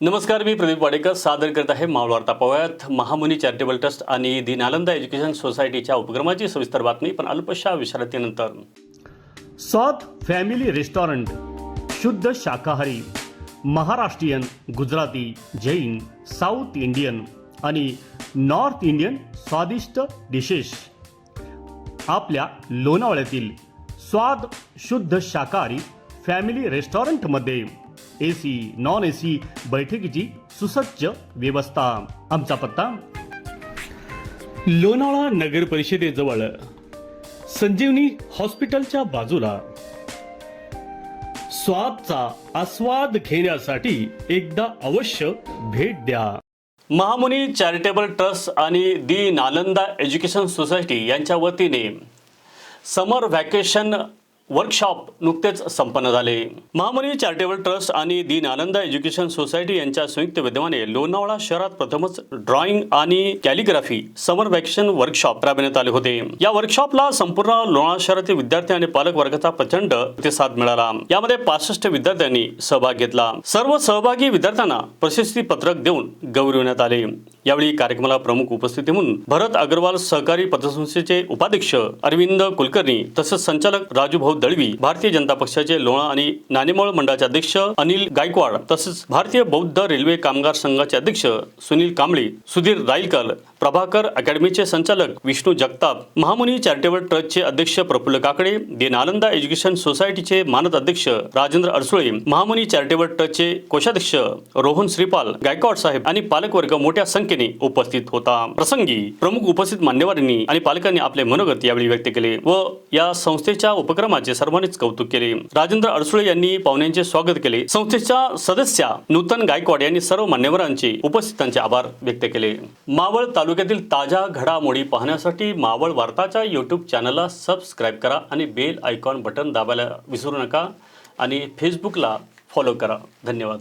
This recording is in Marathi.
नमस्कार मी प्रदीप वाडेकर. सादर करत आहे मावळवार्ता पाहूयात. महामुनी चॅरिटेबल ट्रस्ट आणि दीनालंदा एज्युकेशन सोसायटीच्या उपक्रमाची सविस्तर बातमी पण अल्पशा विश्रांतीनंतर. स्वाद फॅमिली रेस्टॉरंट शुद्ध शाकाहारी महाराष्ट्रीयन गुजराती जैन साऊथ इंडियन आणि नॉर्थ इंडियन स्वादिष्ट डिशेस आपल्या लोणावळ्यातील स्वाद शुद्ध शाकाहारी फॅमिली रेस्टॉरंटमध्ये A C non A C बैठकीची सुसज्ज व्यवस्था. आमचा पत्ता लोणावळा नगर परिषदेजवळ. संजीवनी हॉस्पिटलच्या बाजूला. स्वादचा आस्वाद घेण्यासाठी एकदा अवश्य भेट द्या. महामुनी चॅरिटेबल ट्रस्ट आणि दी नालंदा एज्युकेशन सोसायटी यांच्या वतीने समर व्हॅकेशन वर्कशॉप नुकतेच संपन्न झाले. महामनी चॅरिटेबल ट्रस्ट आणि दीन आनंद एज्युकेशन सोसायटी यांच्या संयुक्त विद्यमाने लोणावळा शहरात प्रथमच ड्रॉइंग आणि कॅलिग्राफी समर वॅकेशन वर्कशॉप राबविण्यात आले होते. या वर्कशॉपला संपूर्ण लोणावळा शहरातील विद्यार्थी आणि पालक वर्गाचा प्रचंड प्रतिसाद मिळाला. यामध्ये पासष्ट विद्यार्थ्यांनी सहभाग घेतला. सर्व सहभागी विद्यार्थ्यांना प्रशस्ती पत्रक देऊन गौरविण्यात आले. यावेळी कार्यक्रमाला प्रमुख उपस्थिती म्हणून भरत अग्रवाल सहकारी पतसंस्थेचे उपाध्यक्ष अरविंद कुलकर्णी तसेच संचालक राजूभाऊ दळवी भारतीय जनता पक्षाचे लोणा आणि नाणेमळ मंडळाचे अध्यक्ष अनिल गायकवाड तसेच भारतीय बौद्ध रेल्वे कामगार संघाचे अध्यक्ष सुनील कांबळे सुधीर राईलकर प्रभाकर अकॅडमीचे संचालक विष्णू जगताप महामुनी चॅरिटेबल ट्रस्टचे अध्यक्ष प्रफुल्ल काकडे दीनानंदा एज्युकेशन सोसायटीचे मानद अध्यक्ष राजेंद्र अडसुळे महामुनी चॅरिटेबल ट्रस्टचे कोषाध्यक्ष रोहन श्रीपाल गायकवाड साहेब आणि पालकवर्ग मोठ्या संख्येने उपस्थित होता. प्रसंगी प्रमुख उपस्थित मान्यवरांनी आणि पालकांनी आपले मनोगत यावेळी व्यक्त केले व या संस्थेच्या उपक्रमाचे सर्वांनीच कौतुक केले. राजेंद्र अडसुळे यांनी पाहुण्यांचे स्वागत केले. संस्थेच्या सदस्या नूतन गायकवाड यांनी सर्व मान्यवरांचे उपस्थितांचे आभार व्यक्त केले. मावळ तालुक्यातील ताज्या घडामोडी पाहण्यासाठी मावळ वार्ताच्या यूट्यूब चॅनलला सबस्क्राईब करा आणि बेल आयकॉन बटन दाबायला विसरू नका आणि फेसबुकला फॉलो करा. धन्यवाद.